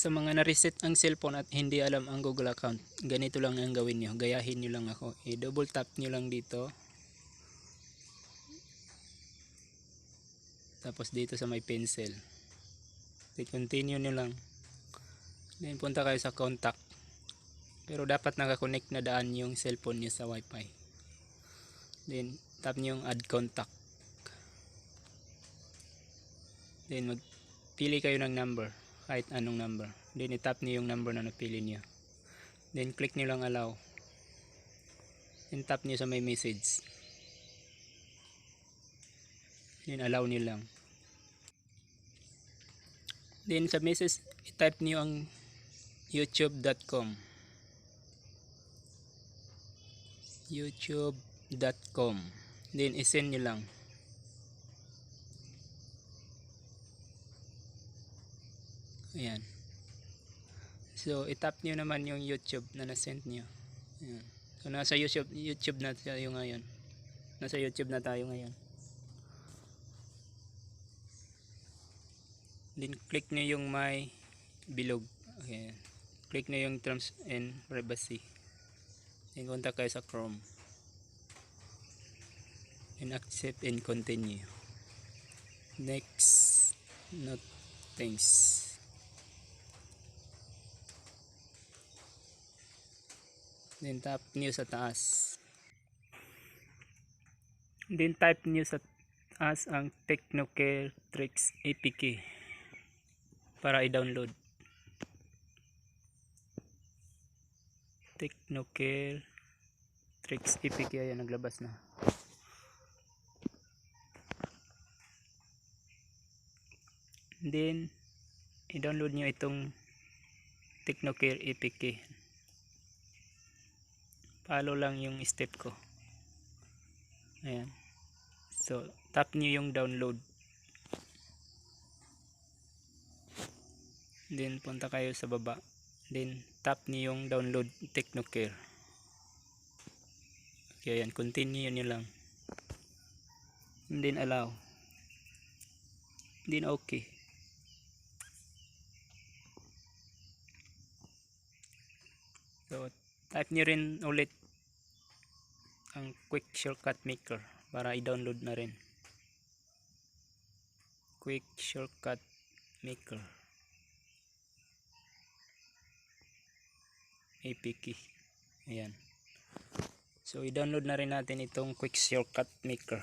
Sa mga na-reset ang cellphone at hindi alam ang Google account, ganito lang ang gawin nyo. Gayahin nyo lang ako. I-double tap nyo lang dito. Tapos dito sa may pencil. I-continue nyo lang. Then punta kayo sa contact. Pero dapat nakakonect na daan yung cellphone nyo sa wifi. Then tap nyo yung add contact. Then magpili kayo ng number. Kahit anong number. Then itap nyo yung number na napili nyo. Then click nyo lang allow. Then tap nyo sa may message. Then allow nyo lang. Then sa message, itype nyo ang youtube.com youtube.com Then isend nyo lang. Ayan. So, itap nyo naman yung YouTube na nasend nyo. Ayan. So, nasa YouTube, YouTube na tayo ngayon. Nasa YouTube na tayo ngayon. Then, click nyo yung may bilog. Okay. Click nyo yung terms and privacy. Then, kontak kayo sa Chrome. And accept and continue. Next. Not thanks. Then tap nyo sa taas. Then type nyo sa taas ang Technocare Tricks APK para i-download. Technocare Tricks APK ayan naglabas na. Then i-download nyo itong Technocare APK follow lang yung step ko. Ayan. So tap nyo yung download. Then punta kayo sa baba. Then tap nyo yung download Technocare. Okay ayan. Continue nyo lang. Then allow. Then okay. So type nyo rin ulit ang quick shortcut maker para i-download na rin. Quick shortcut maker. APK ayan. So i-download na rin natin itong quick shortcut maker.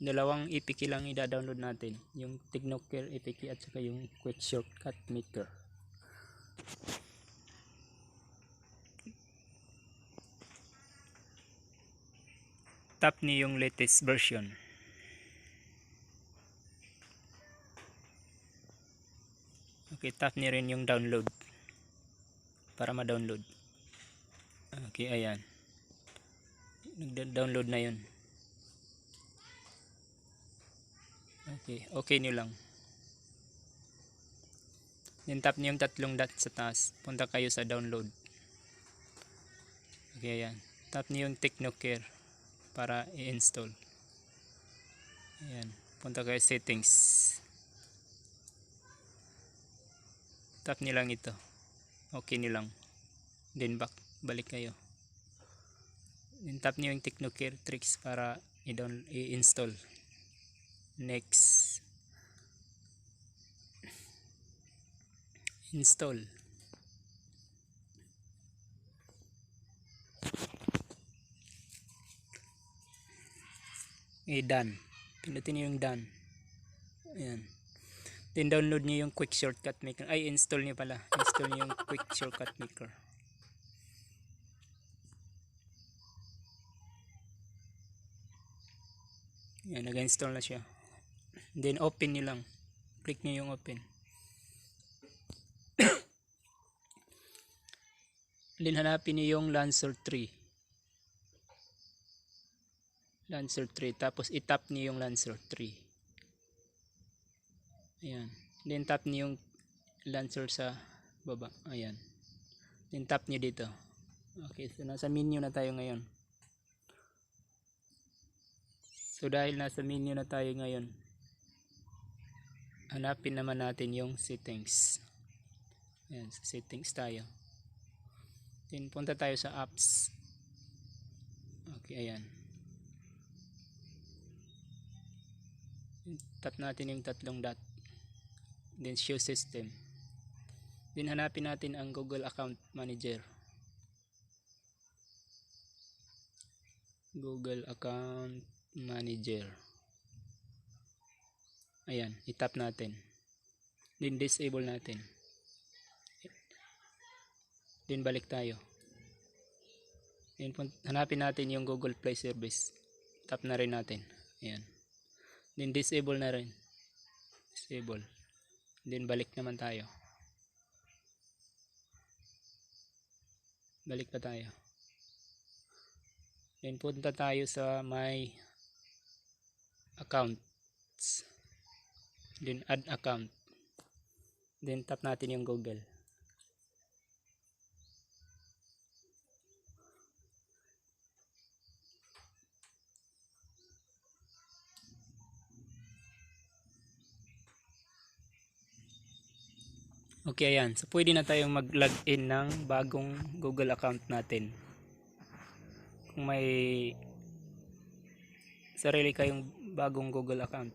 Dalawang APK lang i-download natin. Yung Technocare APK at saka yung quick shortcut maker tap niyo yung latest version. Okay tap niyo rin yung download. Para ma-download. Okay ayan. Nag-download na yun. Okay okay nyo lang. Then tap niyo yung tatlong dot sa taas. Punta kayo sa download. Okay ayan. Tap niyo yung Technocare para i-install. Ayan. Punta kayo settings. Tap nyo lang ito. Okay nyo lang. Then back balik kayo. Then tap nyo yung Technocare tricks para i-install. Next. Install eh done pinutin nyo yung done ayan. Then download nyo yung quick shortcut maker. Ay install nyo pala. Install nyo yung quick shortcut maker. Ayan nag-install na siya. Then open nyo lang. Click nyo yung open. Then hanapin nyo yung Lancer 3 Lancer 3 tapos itap niyo yung Lancer 3 ayan. Then tap niyo yung Lancer sa baba. Ayan. Then tap niyo dito. Okay so nasa menu na tayo ngayon. So dahil nasa menu na tayo ngayon hanapin naman natin yung settings. Ayan, sa settings tayo. Then punta tayo sa apps. Okay, ayan. Tap natin yung tatlong dot. Then show system. Then hanapin natin ang Google Account Manager. Google Account Manager. Ayan, itap natin. Then disable natin. Then balik tayo. Then hanapin natin yung Google Play Service. Tap na rin natin. Ayan. Then disable na rin. Disable. Then balik naman tayo. Balik pa tayo. Then punta tayo sa my accounts. Then add account. Then tap natin yung Google. Okay, ayan. So, pwede na tayong mag-login ng bagong Google account natin. Kung may sarili kayong bagong Google account,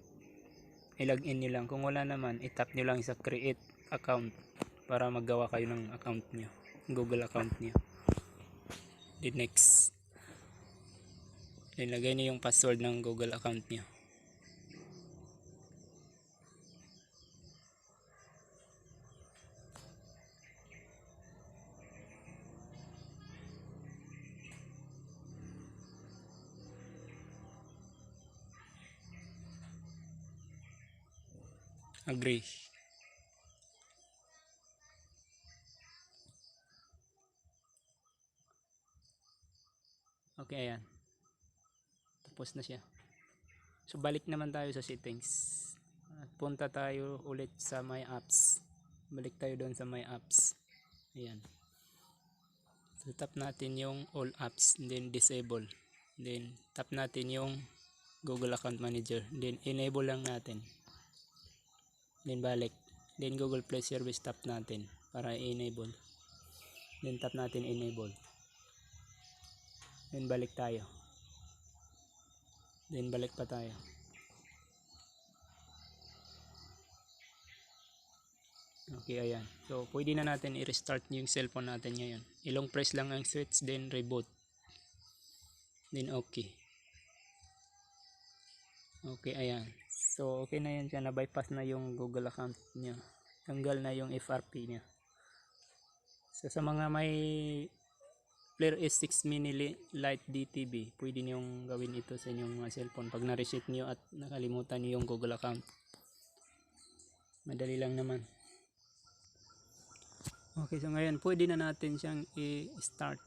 i-login nyo lang. Kung wala naman, itap nyo lang sa create account para maggawa kayo ng account nyo. Google account nyo. Then next. Then lagay nyo yung password ng Google account nyo. Agree. Okay, ayan. Tapos na siya. So, balik naman tayo sa settings. At punta tayo ulit sa my apps. Balik tayo doon sa my apps. Ayan. So, tap natin yung all apps. Then, disable. Then, tap natin yung Google Account Manager. Then, enable lang natin. Then balik. Then Google Play Service tap natin para i-enable. Then tap natin enable. Then balik tayo. Then balik pa tayo. Okay, ayan. So, pwede na natin i-restart yung cellphone natin ngayon. Ilong press lang ang switch, then reboot. Then okay. Okay, ayan. So, okay na yan siya. Na-bypass na yung Google account niya. Tanggal na yung FRP niya. So, sa mga may Player S6 Mini Li- Lite DTV, pwede niyong gawin ito sa inyong mga cellphone. Pag na-reset niyo at nakalimutan niyo yung Google account. Madali lang naman. Okay, so ngayon, pwede na natin siyang i-start.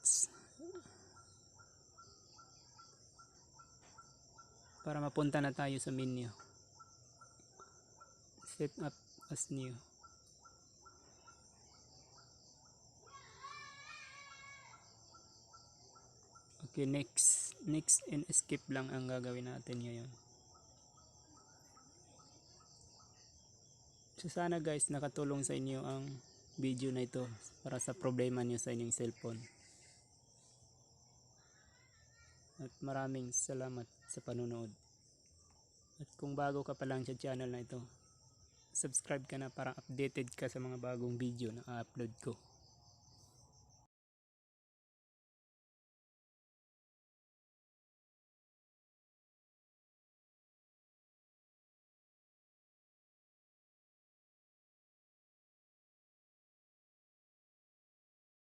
Para mapunta na tayo sa menu. Set up as new. Okay, next. Next and skip lang ang gagawin natin ngayon. So sana guys, nakatulong sa inyo ang video na ito para sa problema niyo sa inyong cellphone. At maraming salamat sa panonood. At kung bago ka pa lang sa channel na ito, subscribe ka na para updated ka sa mga bagong video na upload ko.